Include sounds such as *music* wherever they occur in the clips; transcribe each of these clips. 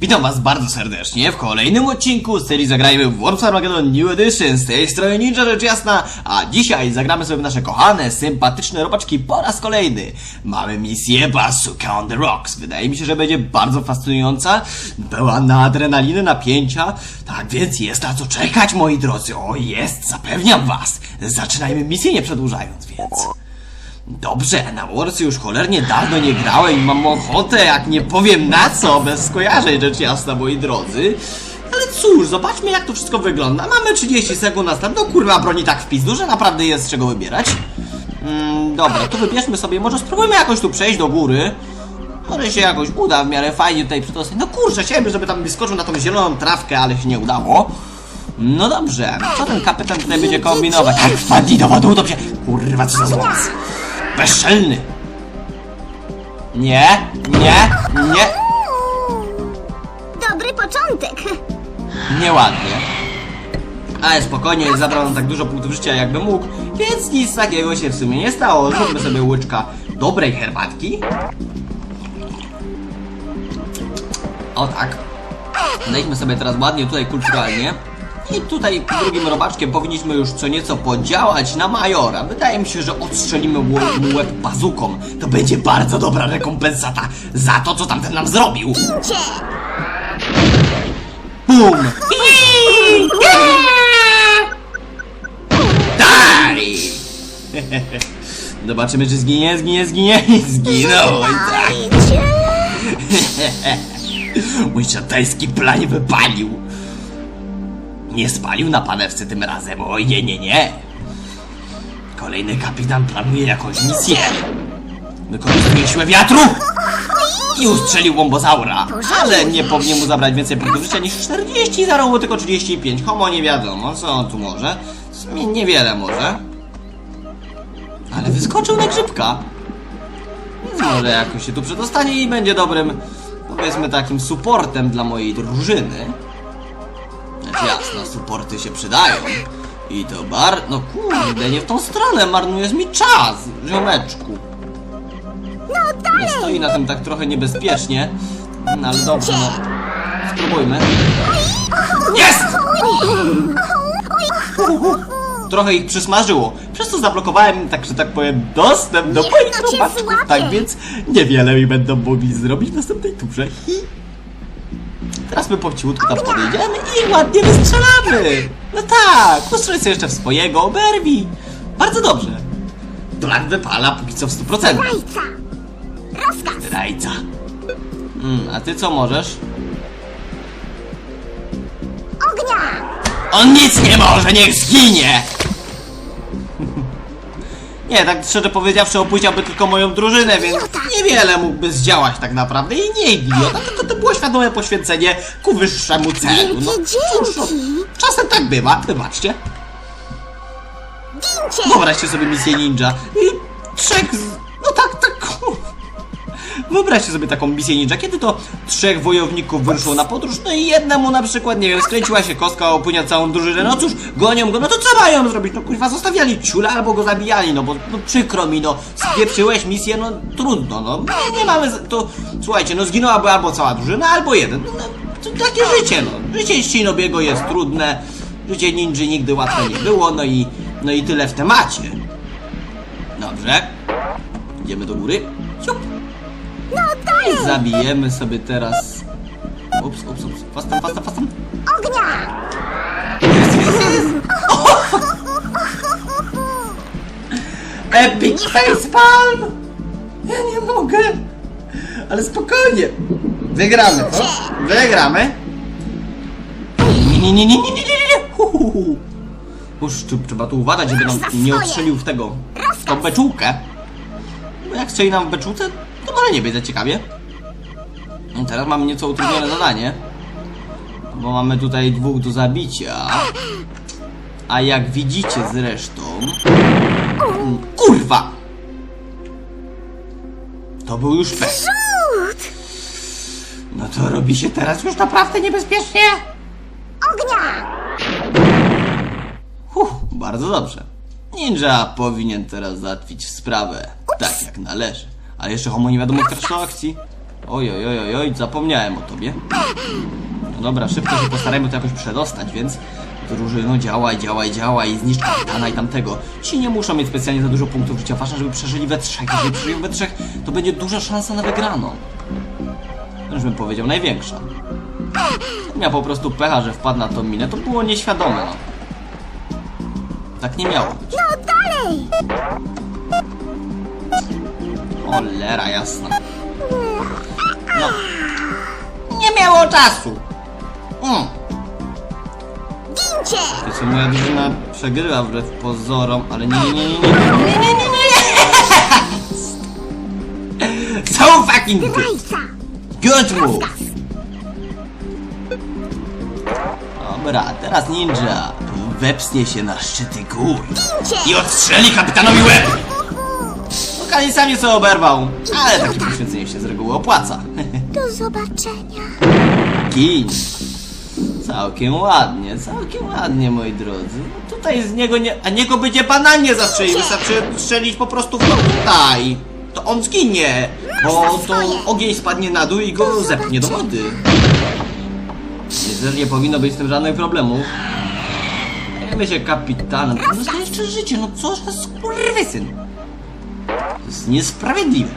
Witam was bardzo serdecznie w kolejnym odcinku z serii Zagrajmy w Worms Armageddon New Edition. Z tej strony Ninja rzecz jasna, a dzisiaj zagramy sobie w nasze kochane, sympatyczne robaczki po raz kolejny. Mamy misję Bazooka on the Rocks. Wydaje mi się, że będzie bardzo fascynująca, pełna na adrenaliny, napięcia. Tak więc jest na co czekać, moi drodzy. O, jest, zapewniam was. Zaczynajmy misję nie przedłużając, więc... Dobrze, na Warsy już cholernie dawno nie grałem i mam ochotę, jak nie powiem na co, bez skojarzeń rzecz jasna, moi drodzy. Ale cóż, zobaczmy jak to wszystko wygląda. Mamy 30 sekund. No kurwa, broni tak w pizdu, że naprawdę jest z czego wybierać. Mm, dobra, to wybierzmy sobie, może spróbujmy jakoś tu przejść do góry. Może się jakoś uda w miarę fajnie tutaj przytostać. No kurczę, chciałem, żeby tam wyskoczył na tą zieloną trawkę, ale się nie udało. No dobrze, co ten kapitan tutaj będzie kombinować? Jak wpadli do wody, to się... Kurwa, co za złas. Bezczelny! Nie, nie, nie, Dobry początek. nieładnie. Ale spokojnie, zabrał nam tak dużo punktów życia jakby mógł, więc nic takiego się w sumie nie stało. Zróbmy sobie łyczka dobrej herbatki. O tak. Zejdźmy sobie teraz ładnie tutaj kulturalnie. I tutaj drugim robaczkiem powinniśmy już co nieco podziałać na Majora. Wydaje mi się, że odstrzelimy mu łeb bazuką. To będzie bardzo dobra rekompensata za to, co tamten nam zrobił. Cię! Bum! Daj! *laughs* Zobaczymy, czy zginie, zginie, zginie zginął. i Tak. Dajcie! Mój szatański plan wypalił. Nie spalił na panewce tym razem. Oj, nie, nie, nie. Kolejny kapitan planuje jakąś misję. Wykorzystuje siłę wiatru i ustrzelił bombozaura. Ale nie powinien mu zabrać więcej punktów życia niż 40, zarobił tylko 35. Homo nie wiadomo, co on tu może. Niewiele może. Ale wyskoczył na grzybka. Więc może jakoś się tu przedostanie i będzie dobrym, powiedzmy takim supportem dla mojej drużyny. Jasno, supporty się przydają. I to bar... No kurde, nie w tą stronę, marnujesz mi czas, ziomeczku. No dalej! Stoi na tym tak trochę niebezpiecznie. No ale dobrze, no. Spróbujmy. Jest! Trochę ich przysmażyło. Przez to zablokowałem, tak że tak powiem, dostęp do moich robaczków. Tak więc niewiele mi będą mogli zrobić w następnej turze. Hi. Teraz my po cichutku tam podejdziemy i ładnie wystrzelamy. No tak, postrzelaj sobie jeszcze w swojego, oberwij. Bardzo dobrze. Dolar wypala póki co w 100%. Rajca! Rozkaz! Zdrajca. Mm, a ty co możesz? Ognia! On nic nie może, niech zginie! Nie, tak szczerze powiedziawszy, opóźniałby tylko moją drużynę, więc niewiele mógłby zdziałać tak naprawdę. I nie idiota, tylko to było świadome poświęcenie ku wyższemu celu. No cóż, no, czasem tak bywa, wybaczcie. Wyobraźcie sobie misję ninja i trzech z... No tak, tak... Wyobraźcie sobie taką misję ninja, kiedy to trzech wojowników wyruszyło na podróż, no i jednemu na przykład, nie wiem, skręciła się kostka, opłynia całą drużynę, no cóż, gonią go, no to co mają zrobić? No kurwa, zostawiali ciula albo go zabijali, no bo no, przykro mi, no, spieprzyłeś misję, no trudno, no, nie, mamy, to, słuchajcie, no zginęłaby albo cała drużyna, albo jeden, no, to takie życie, no, życie Shinobiego jest trudne, życie ninja nigdy łatwe nie było, no i, no i tyle w temacie. Dobrze. Idziemy do góry. Siup. No dalej! Zabijemy sobie teraz... Ups, ups, ups. Fastam, fastam, fastam. Ognia! Jest, jest, jest. Epic facepalm! Ja nie mogę. Ale spokojnie. Wygramy to. Wygramy. Nie, nie, nie, nie, nie, nie, nie, nie. Hu, hu, hu. Już tu trzeba tu uważać, żeby nam nie odstrzelił w tego, w tą beczułkę. Bo jak strzeli nam w beczułce, to może nie za ciekawie. No teraz mamy nieco utrudnione zadanie. Bo mamy tutaj dwóch do zabicia. A jak widzicie zresztą... Mm, Kurwa! To był już. Rzut! No to robi się teraz już naprawdę niebezpiecznie. Ognia! Huh, bardzo dobrze. Ninja powinien teraz załatwić sprawę tak jak należy. Ale jeszcze homo nie wiadomo trakcie akcji. Oj, oj, oj, oj, oj, zapomniałem o tobie. No dobra, szybko się postarajmy to jakoś przedostać, więc drużyno działaj, działaj, działaj, zniszcz kapitana i tamtego. Ci nie muszą mieć specjalnie za dużo punktów życia, ważne, żeby przeżyli we trzech. Jeżeli przeżyją we trzech, to będzie duża szansa na wygraną. Już bym powiedział, największa. Miał po prostu pecha, że wpadł na tą minę, to było nieświadome, no. Tak nie miało być. No dalej! Cholera jasna. No. Nie miało czasu. Mm. Gincie! Wiecie, moja drużyna przegrywa wbrew pozorom, ale nie, nie, nie, nie, nie, nie, nie, nie, nie. *laughs* So fucking good. Good move. Dobra, teraz ninja wepsnie się na szczyty gór i odstrzeli kapitanowi łeb. Lokali sami sobie oberwał, ale takie poświęcenie się z reguły opłaca. *laughs* Do zobaczenia. Gin. Całkiem ładnie, całkiem ładnie, moi drodzy. No tutaj z niego nie... A niego będzie bananie zastrzelił, wystarczy strzelić po prostu w tutaj. To on zginie, bo to ogień spadnie na dół i go zepchnie do wody. Niestety nie powinno być z tym żadnych problemów. Zajmę się kapitanem. To jest jeszcze życie, no co za skurwysyn. Jest niesprawiedliwe.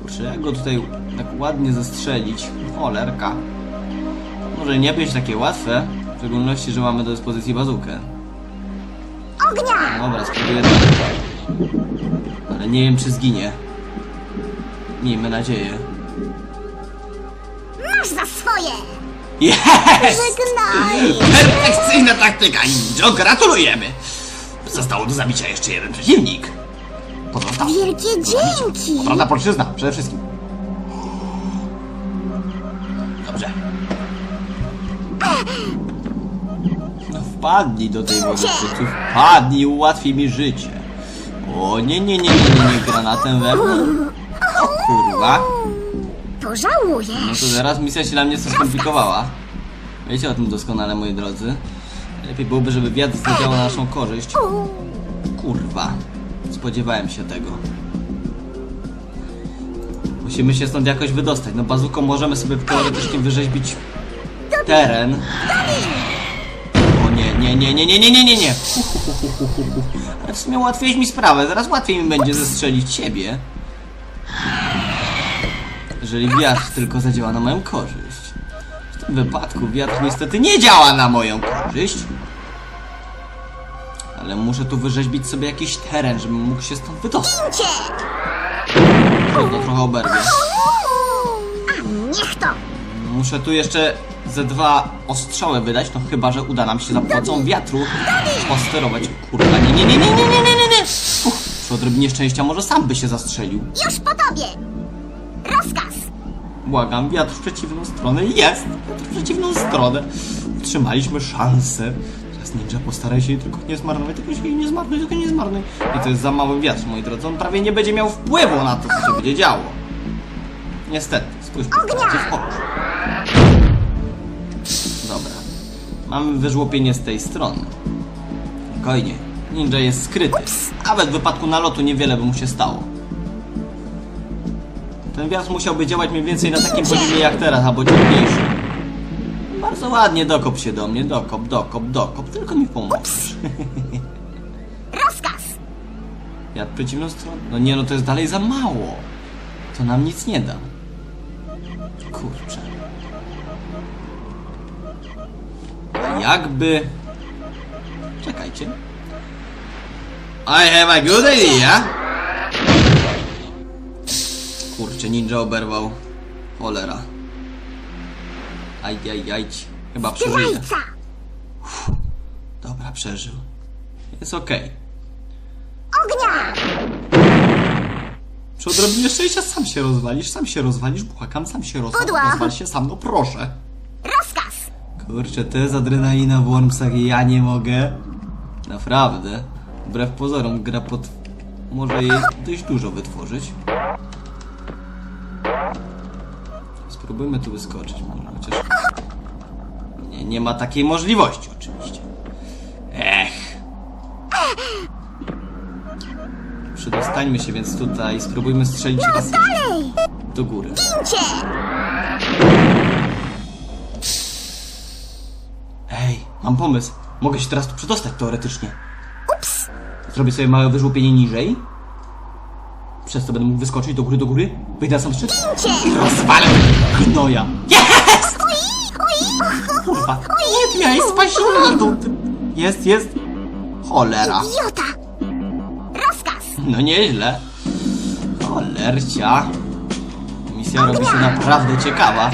Kurczę, jak go tutaj tak ładnie zastrzelić? Cholerka. Może nie być takie łatwe, w szczególności, że mamy do dyspozycji bazukę. Ognia! Dobra, spróbuję. Ale nie wiem, czy zginie. Miejmy nadzieję. Masz za swoje! Yes! Żegnaj! Perfekcyjna taktyka, Ninjo! Gratulujemy! Zostało do zabicia jeszcze jeden przeciwnik. Pozostał. Wielkie dzięki! Prawda polszczyzna, przede wszystkim. Dobrze. No wpadnij do tej wody, szybciej wpadnij, ułatwi mi życie. O nie, nie, nie, nie, nie, nie, granatem we mnie. O kurwa. No Pożałujesz! to teraz misja się dla mnie skomplikowała. Wiecie o tym doskonale, moi drodzy. Lepiej byłoby, żeby wiatr zadziałał na naszą korzyść. Kurwa. Spodziewałem się tego. Musimy się stąd jakoś wydostać. No bazuką możemy sobie teoretycznie wyrzeźbić teren. O nie, nie, nie, nie, nie, nie, nie, nie, nie. Hu, hu, hu, hu, hu, hu. Ale w sumie ułatwiłeś mi sprawę. Zaraz łatwiej mi będzie zestrzelić ciebie. Jeżeli wiatr tylko zadziała na moją korzyść. W tym wypadku wiatr niestety nie działa na moją korzyść. Ale muszę tu wyrzeźbić sobie jakiś teren, żebym mógł się stąd wydostać. To trochę oberwie. Niech to! Muszę tu jeszcze ze dwa ostrzały wydać, no chyba, że uda nam się za pomocą wiatru posterować. Kurwa, nie, nie, nie, nie, nie, nie, nie, nie, nie. Uff, przy odrobinie szczęścia może sam by się zastrzelił. Już po tobie! Błagam, wiatr w przeciwną stronę. Jest! Wiatr w przeciwną stronę. Trzymaliśmy szansę. Teraz ninja postaraj się tylko nie zmarnować, tylko się nie zmarnuj, tylko nie zmarnuj. I to jest za mały wiatr, moi drodzy. On prawie nie będzie miał wpływu na to, co się będzie działo. Niestety, spójrz Ognia! w oczy. Dobra. Mamy wyżłopienie z tej strony. Spokojnie. Ninja jest skryty. Nawet w wypadku nalotu niewiele by mu się stało. Ten wiatr musiałby działać mniej więcej na takim poziomie jak teraz, albo ciut mniejszy. Bardzo ładnie dokop się do mnie, dokop, dokop, dokop, tylko mi pomóż. Rozkaz! Ja przeciwną stronę. No nie, no to jest dalej za mało. To nam nic nie da. Kurczę. A jakby... Czekajcie. I have a good idea. Kurczę, ninja oberwał. Cholera. Aj, aj, aj. Chyba przeżyje. Zdrajca! Dobra, przeżył. Jest okej. Ognia! Przy odrobinie szczęścia sam się rozwalisz, sam się rozwalisz, błagam, sam się rozwal, Pudła. rozwal się sam, no proszę. Rozkaz! Kurczę, to jest adrenalina w Wormsach i ja nie mogę. Naprawdę. Wbrew pozorom, gra pod... może jej dość dużo wytworzyć. Spróbujmy tu wyskoczyć, może chociaż... Nie, nie ma takiej możliwości oczywiście. Ech. Przedostańmy się więc tutaj, spróbujmy strzelić raz Dalej! do góry. Gincie! Ej, mam pomysł. Mogę się teraz tu przedostać teoretycznie. Ups! Zrobię sobie małe wyżłopienie niżej. Przez to będę mógł wyskoczyć do góry, do góry. Wyjdę na sam szczyt. Gincie! Rozwalę gnoja. Jest! Kurwa. Nie, miałeś dół. Jest, jest. Cholera. Idiota! Rozkaz! No nieźle. Cholercia. Misja robi się naprawdę ciekawa.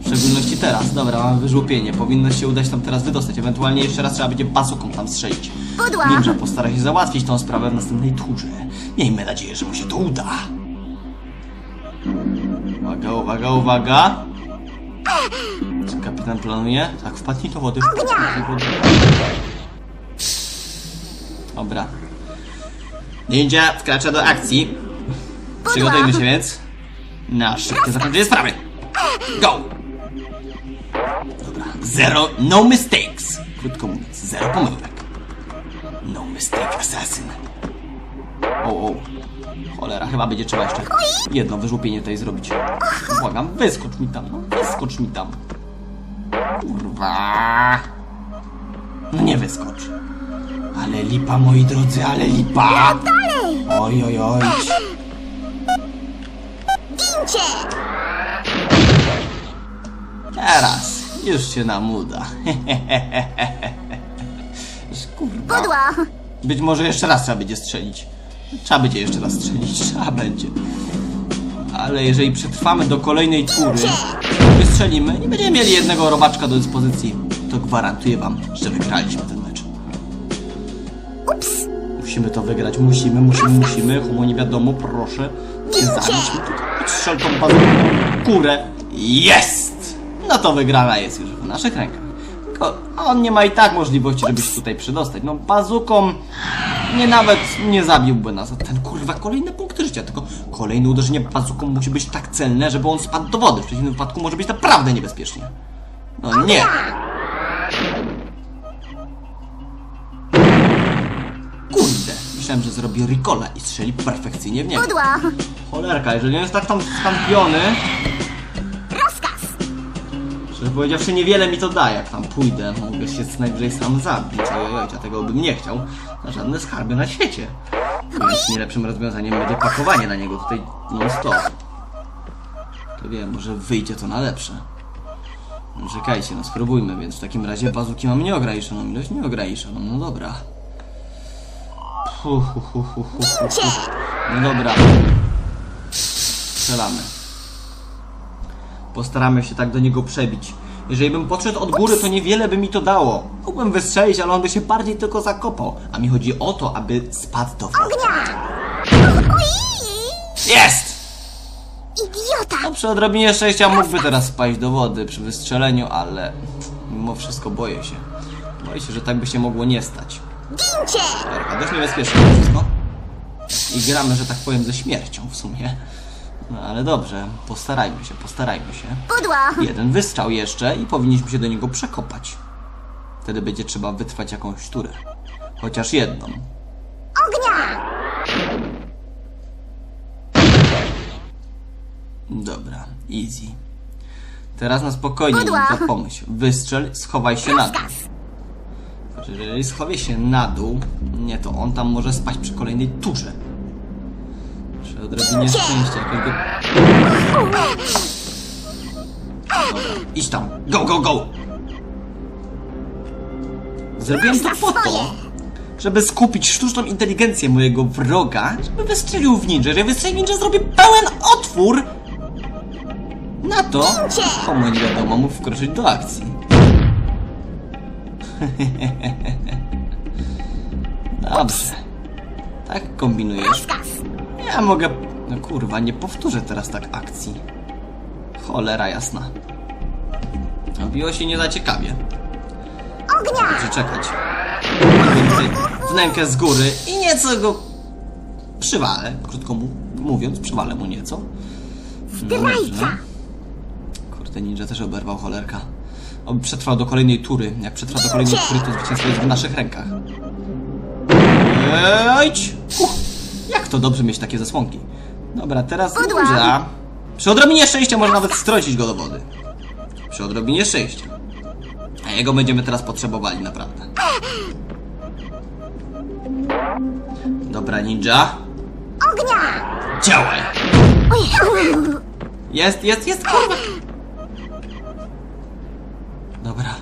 W szczególności teraz. Dobra, mam wyżłopienie. Powinno się udać tam teraz wydostać. Ewentualnie jeszcze raz trzeba będzie bazuką tam strzelić. Pudła! Ninja postara się załatwić tą sprawę w następnej turze. Miejmy nadzieję, że mu się to uda. Uwaga, uwaga, uwaga. Czy kapitan planuje? Tak, wpadnij do wody. Wpadnij do wody. Dobra. Ninja wkracza do akcji. Przygotujmy się więc na szybkie zakończenie sprawy. Go! Dobra. Zero, no mistakes. Krótko mówiąc, zero pomyłek. No mistake assassin. O, o. Cholera, chyba będzie trzeba jeszcze jedno wyżłopienie tutaj zrobić. Błagam, wyskocz mi tam, no wyskocz mi tam. Kurwa. No nie wyskocz. Ale lipa, moi drodzy, ale lipa. Oj, oj, oj. Gincie! Teraz już się nam uda. *laughs* Kurwa. Być może jeszcze raz trzeba będzie strzelić. Trzeba będzie jeszcze raz strzelić, trzeba będzie. Ale jeżeli przetrwamy do kolejnej tury, wystrzelimy, nie będziemy mieli jednego robaczka do dyspozycji, to gwarantuję wam, że wygraliśmy ten mecz. Ups! Musimy to wygrać, musimy, musimy, musimy. Homo nie wiadomo, proszę. Nie zabić mi tylko. Kurę. Jest! No to wygrana jest już w naszych rękach. Tylko on nie ma i tak możliwości, żeby się tutaj przydostać. No bazuką nie nawet nie zabiłby nas. Ten kurwa kolejne punkty życia, tylko kolejne uderzenie bazuką musi być tak celne, żeby on spadł do wody. W przeciwnym wypadku może być naprawdę niebezpiecznie. No nie. Kurde, myślałem, że zrobi Ricola i strzeli perfekcyjnie w niego. Pudła! Cholerka, jeżeli on jest tak tam skampiony! Szczerze powiedziawszy niewiele mi to da, jak tam pójdę. Mogę się najwyżej sam zabić, ojoj, a tego bym nie chciał. Na żadne skarby na świecie. Więc najlepszym rozwiązaniem będzie pakowanie na niego tutaj non stop. To wiem, może wyjdzie to na lepsze. No czekajcie, no spróbujmy, więc w takim razie bazuki mamy nieograniczoną ilość, nieograniczoną, no dobra. Hu, hu, hu, hu, hu, hu. No dobra. Strzelamy. Postaramy się tak do niego przebić. Jeżeli bym podszedł od góry, to niewiele by mi to dało. Mógłbym wystrzelić, ale on by się bardziej tylko zakopał. A mi chodzi o to, aby spadł do wody. Jest! Idiota! No przy odrobinie szczęścia mógłby teraz spaść do wody przy wystrzeleniu, ale mimo wszystko boję się. Boję się, że tak by się mogło nie stać. Gincie! Dość niebezpieczne wszystko. I gramy, że tak powiem, ze śmiercią w sumie. No ale dobrze, postarajmy się, postarajmy się. Pudła! Jeden wystrzał jeszcze i powinniśmy się do niego przekopać. Wtedy będzie trzeba wytrwać jakąś turę. Chociaż jedną. Ognia! Dobra, easy. Teraz na spokojnie, Pudła. Ninja, pomyśl. Wystrzel, schowaj się na dół. Znaczy, że Jeżeli schowie się na dół, nie, to on tam może spać przy kolejnej turze. Przy odrobinie szczęścia jakiego... Dobra, idź tam. Go, go, go! Zrobiłem to po to, żeby skupić sztuczną inteligencję mojego wroga, żeby wystrzelił w ninja. Jeżeli wystrzeli ninja, zrobię pełen otwór na to, komu nie wiadomo, mógł wkroczyć do akcji. *laughs* Dobrze. Tak kombinujesz. Ja mogę... No kurwa, nie powtórzę teraz tak akcji. Cholera jasna. Robiło się nie za ciekawie. Ognia! Muszę czekać. Wnękę z góry i nieco go przywalę. Krótko mu, mówiąc, przywalę mu nieco. Zdrajca! Kurde, ninja też oberwał cholerka. Oby przetrwał do kolejnej tury. Jak przetrwa do kolejnej tury, to zwycięstwo jest w naszych rękach. Ejdź! Uch. To dobrze mieć takie zasłonki. Dobra, teraz ninja. Przy odrobinie szczęścia może nawet strącić go do wody. Przy odrobinie szczęścia. A jego będziemy teraz potrzebowali, naprawdę. Dobra, ninja. Ognia! Działaj! Jest, jest, jest, kurwa! Dobra.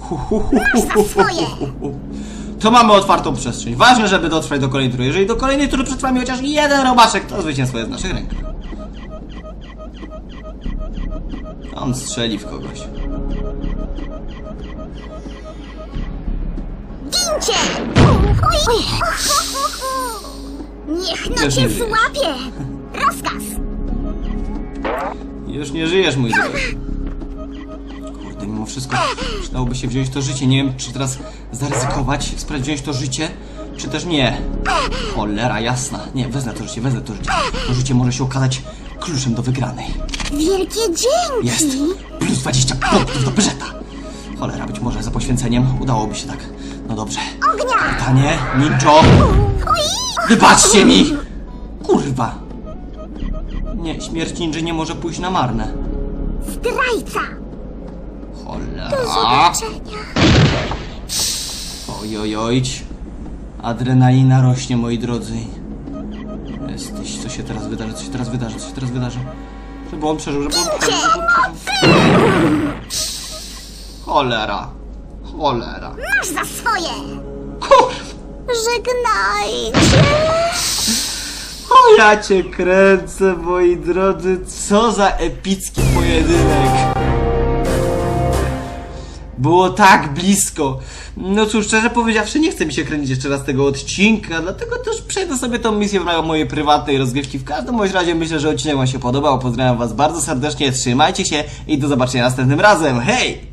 Hu, hu, hu, hu, hu, hu, hu, hu. To mamy otwartą przestrzeń. Ważne, żeby dotrwać do kolejnej tury. Jeżeli do kolejnej tury przetrwamy chociaż jeden robaczek, to zwycięstwo jest w naszych rękach. On strzeli w kogoś. gincie! Niech no cię żyjesz. złapie! Rozkaz! Już nie żyjesz, mój drogi. Mimo wszystko przydałoby się wziąć to życie. Nie wiem, czy teraz zaryzykować, spróbować wziąć to życie, czy też nie. Cholera jasna. Nie, wezmę to życie, wezmę to życie. To życie może się okazać kluczem do wygranej. Wielkie dzięki! Jest! Plus 20 punktów do budżeta! Cholera, być może za poświęceniem udałoby się tak. No dobrze. Ognia! Pytanie, ninjo! Wybaczcie mi! Kurwa! Nie, śmierć ninja nie może pójść na marne. Zdrajca! Cholera. Zobaczenia! Oj, oj, oj. Adrenalina rośnie, moi drodzy. Jesteś, co się teraz wydarzy, co się teraz wydarzy, co się teraz wydarzy. Żeby on przeżył, żeby on przeżył, żeby on przeżył. Cholera. Cholera. Masz za swoje! Kurwa. Żegnajcie! O ja cię kręcę, moi drodzy, co za epicki pojedynek. Było tak blisko. No cóż, szczerze powiedziawszy, nie chce mi się kręcić jeszcze raz tego odcinka, dlatego też przejdę sobie tą misję w ramach mojej prywatnej rozgrywki. W każdym bądź razie myślę, że odcinek Wam się podobał. Pozdrawiam Was bardzo serdecznie, trzymajcie się i do zobaczenia następnym razem. Hej!